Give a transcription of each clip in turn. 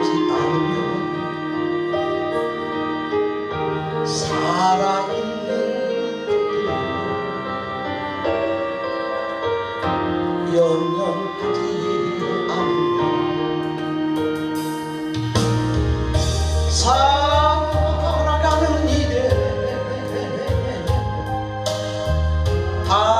하지 않으면 살아있는 영영하지 않으면 살아가는 이들 다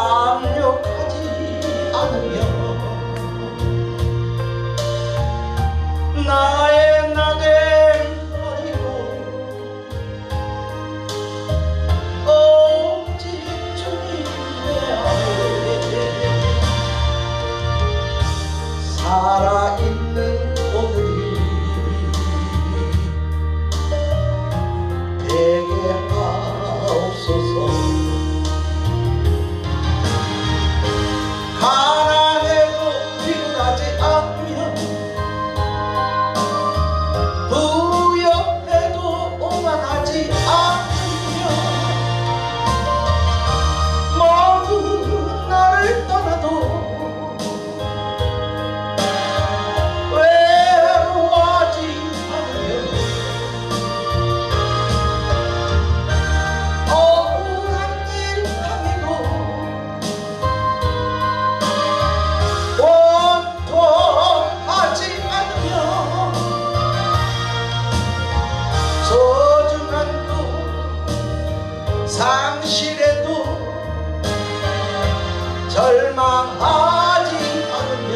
사랑하지 않으면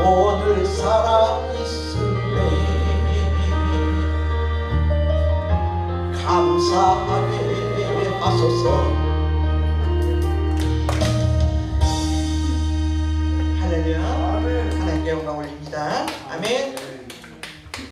오늘 사랑 있음에 감사하게 하소서. 하나님 영광 올립니다. 아멘.